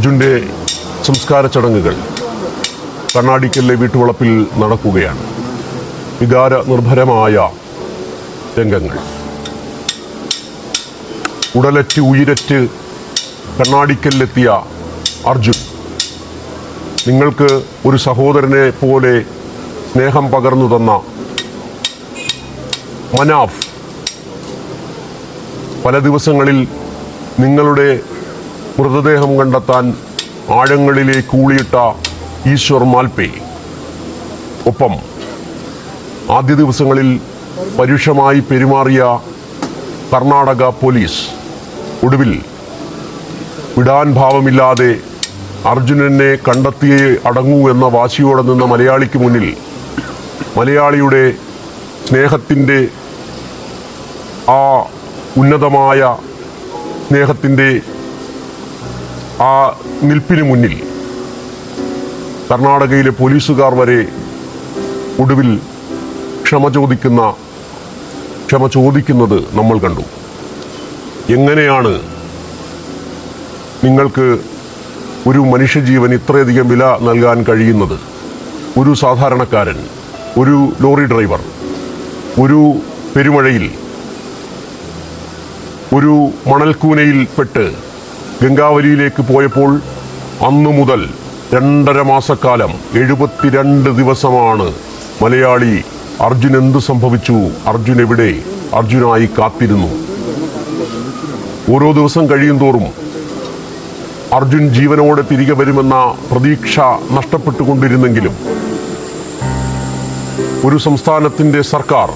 അർജുന്റെ സംസ്കാര ചടങ്ങുകൾ കണ്ണാടിക്കലിലെ വീട്ടുവളപ്പിൽ നടക്കുകയാണ്. വികാര നിർഭരമായ രംഗങ്ങൾ. ഉടലറ്റ് ഉയിരറ്റ് കണ്ണാടിക്കലിലെത്തിയ അർജുൻ. നിങ്ങൾക്ക് ഒരു സഹോദരനെ പോലെ സ്നേഹം പകർന്നു തന്ന മനാഫ്. പല ദിവസങ്ങളിൽ നിങ്ങളുടെ മൃതദേഹം കണ്ടെത്താൻ ആഴങ്ങളിലേക്ക് ഊളിയിട്ട ഈശ്വർ മാൽപേ. ഒപ്പം ആദ്യ ദിവസങ്ങളിൽ പരുഷമായി പെരുമാറിയ കർണാടക പോലീസ് ഒടുവിൽ വിടാൻ ഭാവമില്ലാതെ അർജുനനെ കണ്ടെത്തിയേ അടങ്ങൂ എന്ന വാശിയോടെ നിന്ന മലയാളിക്ക് മുന്നിൽ മലയാളിയുടെ സ്നേഹത്തിന്റെ ആ ഉന്നതമായ സ്നേഹത്തിന്റെ ആ നിൽപ്പിന് മുന്നിൽ കർണാടകയിലെ പോലീസുകാർ വരെ ഒടുവിൽ ക്ഷമ ചോദിക്കുന്ന ക്ഷമ ചോദിക്കുന്നത് നമ്മൾ കണ്ടു. എങ്ങനെയാണ് നിങ്ങൾക്ക് ഒരു മനുഷ്യജീവൻ ഇത്രയധികം വില നൽകാൻ കഴിയുന്നത്? ഒരു സാധാരണക്കാരൻ ഒരു ലോറി ഡ്രൈവർ ഒരു പെരുമഴയിൽ ഒരു മണൽക്കൂനയിൽപ്പെട്ട് ഗംഗാവലിയിലേക്ക് പോയപ്പോൾ അന്നു മുതൽ രണ്ടര മാസക്കാലം എഴുപത്തിരണ്ട് ദിവസമാണ് മലയാളി അർജുൻ എന്ത് സംഭവിച്ചു? അർജുൻ എവിടെ? അർജുനായി കാത്തിരുന്നു. ഓരോ ദിവസം കഴിയും തോറും അർജുൻ ജീവനോടെ തിരികെ വരുമെന്ന പ്രതീക്ഷ നഷ്ടപ്പെട്ടുകൊണ്ടിരുന്നെങ്കിലും ഒരു സംസ്ഥാനത്തിന്റെ സർക്കാർ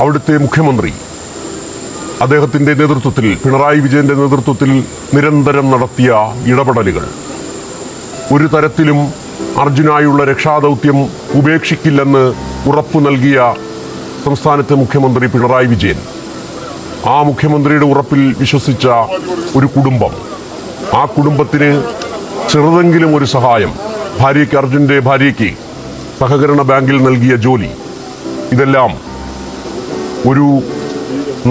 അവിടുത്തെ മുഖ്യമന്ത്രി അദ്ദേഹത്തിന്റെ നേതൃത്വത്തിൽ പിണറായി വിജയന്റെ നേതൃത്വത്തിൽ നിരന്തരം നടത്തിയ ഇടപെടലുകൾ. ഒരു തരത്തിലും അർജുനായുള്ള രക്ഷാദൗത്യം ഉപേക്ഷിക്കില്ലെന്ന് ഉറപ്പു നൽകിയ സംസ്ഥാനത്തെ മുഖ്യമന്ത്രി പിണറായി വിജയൻ. ആ മുഖ്യമന്ത്രിയുടെ ഉറപ്പിൽ വിശ്വസിച്ച ഒരു കുടുംബം. ആ കുടുംബത്തിന് ചെറുതെങ്കിലും ഒരു സഹായം ഭാര്യയ്ക്ക് അർജുന്റെ ഭാര്യയ്ക്ക് സഹകരണ ബാങ്കിൽ നൽകിയ ജോലി. ഇതെല്ലാം ഒരു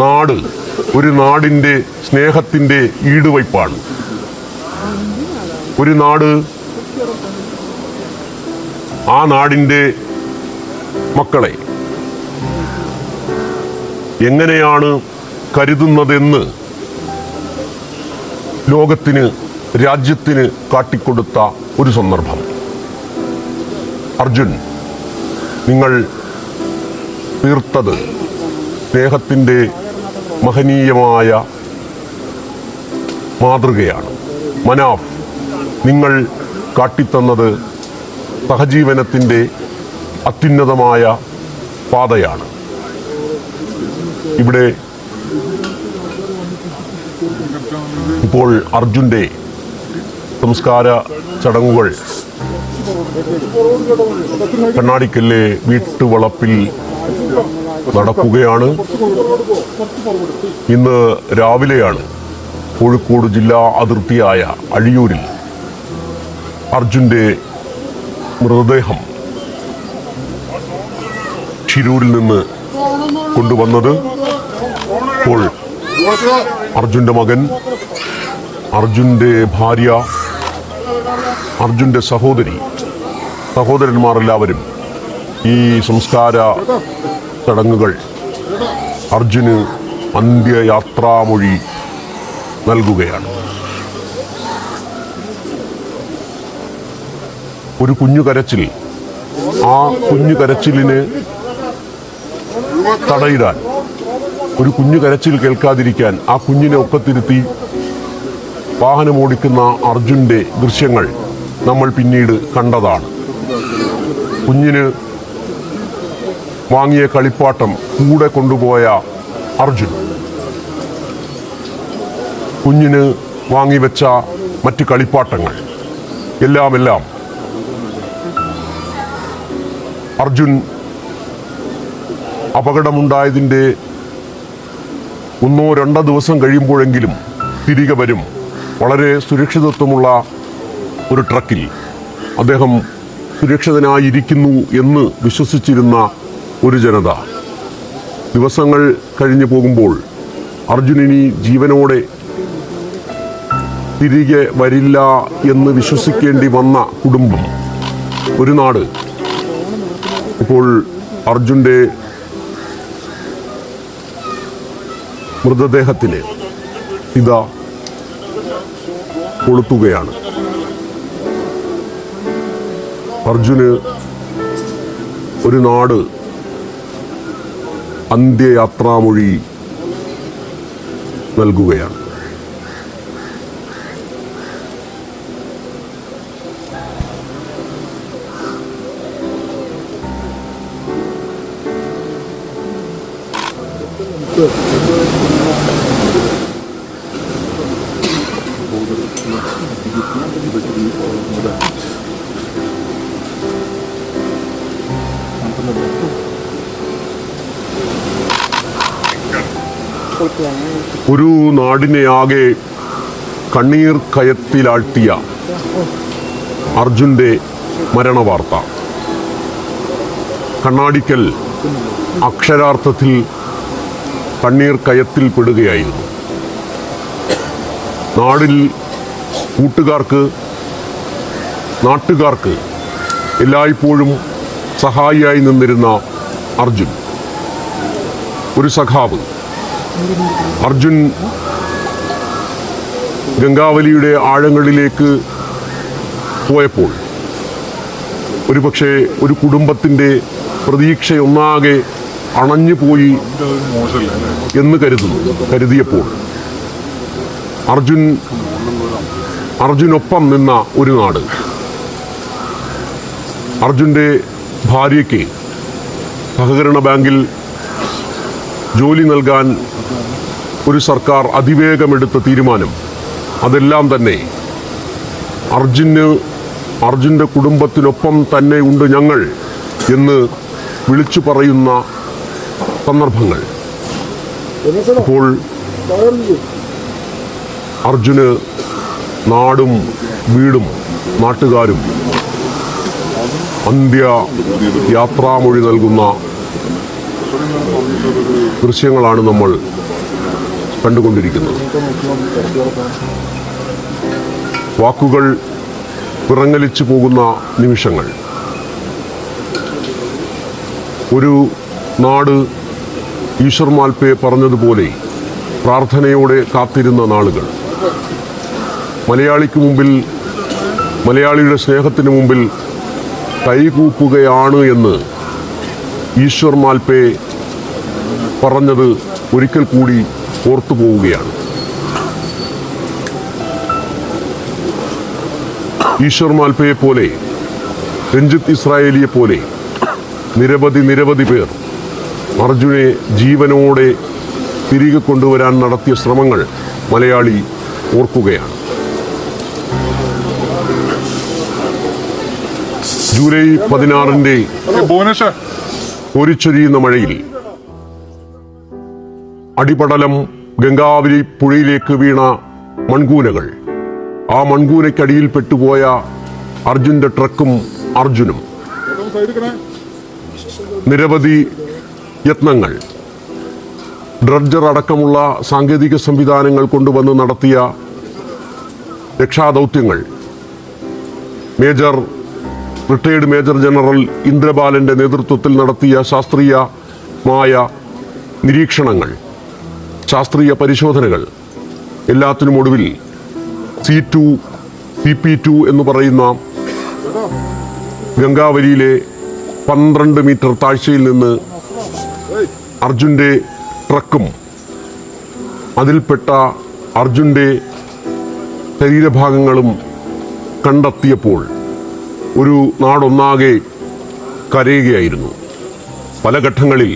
നാട് ഒരു നാടിന്റെ സ്നേഹത്തിന്റെ ഈടുവയ്പ്പാണ്. ഒരു നാട് ആ നാടിന്റെ മക്കളെ എങ്ങനെയാണ് കരുതുന്നതെന്ന് ലോകത്തിന് രാജ്യത്തിന് കാട്ടിക്കൊടുത്ത ഒരു സന്ദർഭം. അർജുൻ നിങ്ങൾ തീർത്തത് സ്നേഹത്തിന്റെ മഹനീയമായ മാതൃകയാണ്. മനാഫ് നിങ്ങൾ കാട്ടിത്തന്നത് സഹജീവനത്തിന്റെ അത്യുന്നതമായ പാതയാണ്. ഇവിടെ ഇപ്പോൾ അർജുന്റെ സംസ്കാര ചടങ്ങുകൾ കണ്ണാടിക്കല്ലെ വീട്ടുവളപ്പിൽ നടക്കുകയാണ്. ഇന്ന് രാവിലെയാണ് കോഴിക്കോട് ജില്ലാ അതിർത്തിയായ അഴിയൂരിൽ അർജുന്റെ മൃതദേഹം ഷിരൂരിൽ നിന്ന് കൊണ്ടുവന്നത് ഇപ്പോൾ അർജുന്റെ മകൻ അർജുന്റെ ഭാര്യ അർജുന്റെ സഹോദരി സഹോദരന്മാരെല്ലാവരും ഈ സംസ്കാര ചടങ്ങുകൾ അർജുന് അന്ത്യയാത്രാമൊഴി നൽകുകയാണ്. ഒരു കുഞ്ഞു കരച്ചിൽ. ആ കുഞ്ഞു തടയിടാൻ ഒരു കുഞ്ഞു കരച്ചിൽ കേൾക്കാതിരിക്കാൻ ആ കുഞ്ഞിനെ ഒക്കത്തിരുത്തി വാഹനമോടിക്കുന്ന അർജുന്റെ ദൃശ്യങ്ങൾ നമ്മൾ പിന്നീട് കണ്ടതാണ്. കുഞ്ഞിന് വാങ്ങിയ കളിപ്പാട്ടം കൂടെ കൊണ്ടുപോയ അർജുൻ. കുഞ്ഞിന് വാങ്ങിവെച്ച മറ്റ് കളിപ്പാട്ടങ്ങൾ. എല്ലാം എല്ലാം അർജുൻ അപകടമുണ്ടായതിന്റെ ഒന്നോ രണ്ടോ ദിവസം കഴിയുമ്പോഴെങ്കിലും തിരികെ വരും. വളരെ സുരക്ഷിതത്വമുള്ള ഒരു ട്രക്കിൽ. അദ്ദേഹം സുരക്ഷിതനായിരിക്കുന്നു എന്ന് വിശ്വസിച്ചിരുന്ന ഒരു ജനത. ദിവസങ്ങൾ കഴിഞ്ഞു പോകുമ്പോൾ അർജുനിനി ജീവനോടെ തിരികെ വരില്ല എന്ന് വിശ്വസിക്കേണ്ടി വന്ന കുടുംബം. ഒരു നാട്. ഇപ്പോൾ അർജുന്റെ മൃതദേഹത്തിന് ഇതാ കൊളുത്തുകയാണ്. അർജുന് ഒരു നാട് അന്ത്യയാത്രാമൊഴി നൽകുകയാണ്. ഒരു നാടിനെ ആകെ കണ്ണീർ കയത്തിലാഴ്ത്തിയ അർജുന്റെ മരണവാർത്ത. കണ്ണാടിക്കൽ അക്ഷരാർത്ഥത്തിൽ കണ്ണീർ കയത്തിൽ പെടുകയായിരുന്നു. നാടിൽ കൂട്ടുകാർക്ക് നാട്ടുകാർക്ക് എല്ലായ്പ്പോഴും സഹായിയായി നിന്നിരുന്ന അർജുൻ ഒരു സഖാവ് അർജുൻ ഗംഗാവലിയുടെ ആഴങ്ങളിലേക്ക് പോയപ്പോൾ ഒരുപക്ഷെ ഒരു കുടുംബത്തിന്റെ പ്രതീക്ഷയൊന്നാകെ അണഞ്ഞുപോയി എന്ന് കരുതുന്നു കരുതിയപ്പോൾ. അർജുൻ അർജുനൊപ്പം നിന്ന ഒരു നാട്. അർജുന്റെ ഭാര്യയ്ക്ക് സഹകരണ ബാങ്കിൽ ജോലി നൽകാൻ ഒരു സർക്കാർ അതിവേഗമെടുത്ത തീരുമാനം. അതെല്ലാം തന്നെ അർജുന് അർജുന്റെ കുടുംബത്തിനൊപ്പം തന്നെ ഉണ്ട് ഞങ്ങൾ എന്ന് വിളിച്ചു പറയുന്ന സന്ദർഭങ്ങൾ. അപ്പോൾ അർജുന് നാടും വീടും നാട്ടുകാരും അന്ത്യ യാത്രാമൊഴി നൽകുന്ന ദൃശ്യങ്ങളാണ് നമ്മൾ കണ്ടുകൊണ്ടിരിക്കുന്നത് വാക്കുകൾ പിറങ്ങലിച്ചു പോകുന്ന നിമിഷങ്ങൾ. ഒരു നാട് ഈശ്വർ മാൽപ്പെ പറഞ്ഞതുപോലെ പ്രാർത്ഥനയോടെ കാത്തിരുന്ന നാളുകൾ. മലയാളിക്ക് മുമ്പിൽ മലയാളിയുടെ സ്നേഹത്തിന് മുമ്പിൽ കൈകൂപ്പുകയാണ് എന്ന് ഈശ്വർ മാൽപ്പെ പറഞ്ഞത് ഒരിക്കൽ കൂടി ഓർത്തു പോവുകയാണ്. ഈശ്വർ മാൽപ്പയെ പോലെ രഞ്ജിത്ത് ഇസ്രായേലിയെ പോലെ നിരവധി നിരവധി പേർ അർജുനെ ജീവനോടെ തിരികെ കൊണ്ടുവരാൻ നടത്തിയ ശ്രമങ്ങൾ മലയാളി ഓർക്കുകയാണ്. ജൂലൈ പതിനാറിന്റെ ഒരു ചൊരിയുന്ന മഴയിൽ അടിപടലം ഗംഗാവലി പുഴയിലേക്ക് വീണ മൺകൂനകൾ. ആ മൺകൂനയ്ക്കടിയിൽ പെട്ടുപോയ അർജുന്റെ ട്രക്കും അർജുനും. നിരവധി യത്നങ്ങൾ. ഡ്രഡ്ജർ അടക്കമുള്ള സാങ്കേതിക സംവിധാനങ്ങൾ കൊണ്ടുവന്ന് നടത്തിയ രക്ഷാദൗത്യങ്ങൾ. മേജർ റിട്ടയേർഡ് മേജർ ജനറൽ ഇന്ദ്രബാലന്റെ നേതൃത്വത്തിൽ നടത്തിയ ശാസ്ത്രീയമായ നിരീക്ഷണങ്ങൾ. ശാസ്ത്രീയ പരിശോധനകൾ. എല്ലാത്തിനും ഒടുവിൽ C two C P two എന്ന് പറയുന്ന ഗംഗാവലിയിലെ പന്ത്രണ്ട് മീറ്റർ താഴ്ചയിൽ നിന്ന് അർജുന്റെ ട്രക്കും. അതിൽപ്പെട്ട അർജുന്റെ ശരീരഭാഗങ്ങളും കണ്ടെത്തിയപ്പോൾ ഒരു നാടൊന്നാകെ കരയുകയായിരുന്നു. പല ഘട്ടങ്ങളിൽ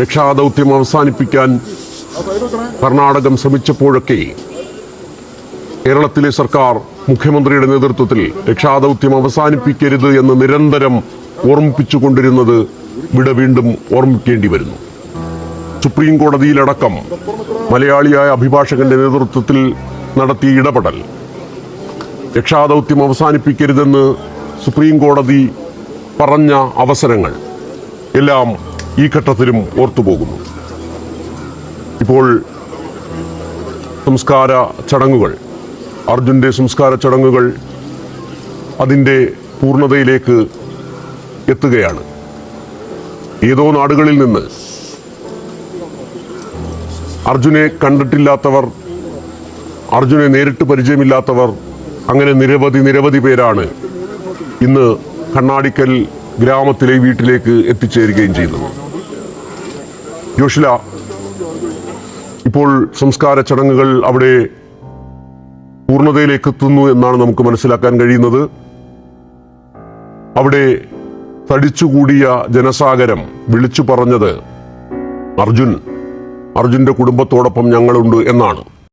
രക്ഷാദൗത്യം അവസാനിപ്പിക്കാൻ കർണാടകം ശ്രമിച്ചപ്പോഴൊക്കെ കേരളത്തിലെ സർക്കാർ മുഖ്യമന്ത്രിയുടെ നേതൃത്വത്തിൽ രക്ഷാദൗത്യം അവസാനിപ്പിക്കരുത് എന്ന് നിരന്തരം ഓർമ്മിപ്പിച്ചുകൊണ്ടിരുന്നത് ഇവിടെ വീണ്ടും ഓർമ്മിക്കേണ്ടി വരുന്നു. സുപ്രീം കോടതിയിലടക്കം മലയാളിയായ അഭിഭാഷകന്റെ നേതൃത്വത്തിൽ നടത്തിയ ഇടപെടൽ രക്ഷാദൗത്യം അവസാനിപ്പിക്കരുതെന്ന് സുപ്രീം കോടതി പറഞ്ഞ അവസരങ്ങൾ എല്ലാം ഈ ഘട്ടത്തിലും ഓർത്തുപോകുന്നു. ഇപ്പോൾ സംസ്കാര ചടങ്ങുകൾ അർജുന്റെ സംസ്കാര ചടങ്ങുകൾ അതിന്റെ പൂർണതയിലേക്ക് എത്തുകയാണ്. ഏതോ നാടുകളിൽ നിന്ന് അർജുനെ കണ്ടിട്ടില്ലാത്തവർ അർജുനെ നേരിട്ട് പരിചയമില്ലാത്തവർ അങ്ങനെ നിരവധി നിരവധി പേരാണ് ഇന്ന് കണ്ണാടിക്കൽ ഗ്രാമത്തിലെ വീട്ടിലേക്ക് എത്തിച്ചേരുകയും ചെയ്യുന്നത്. ജോഷില ഇപ്പോൾ സംസ്കാര ചടങ്ങുകൾ അവിടെ പൂർണതയിലേക്ക് എത്തുന്നു എന്നാണ് നമുക്ക് മനസ്സിലാക്കാൻ കഴിയുന്നത്. അവിടെ തടിച്ചുകൂടിയ ജനസാഗരം വിളിച്ചു പറഞ്ഞത് അർജുൻ. അർജുന്റെ കുടുംബത്തോടൊപ്പം ഞങ്ങളുണ്ട് എന്നാണ്.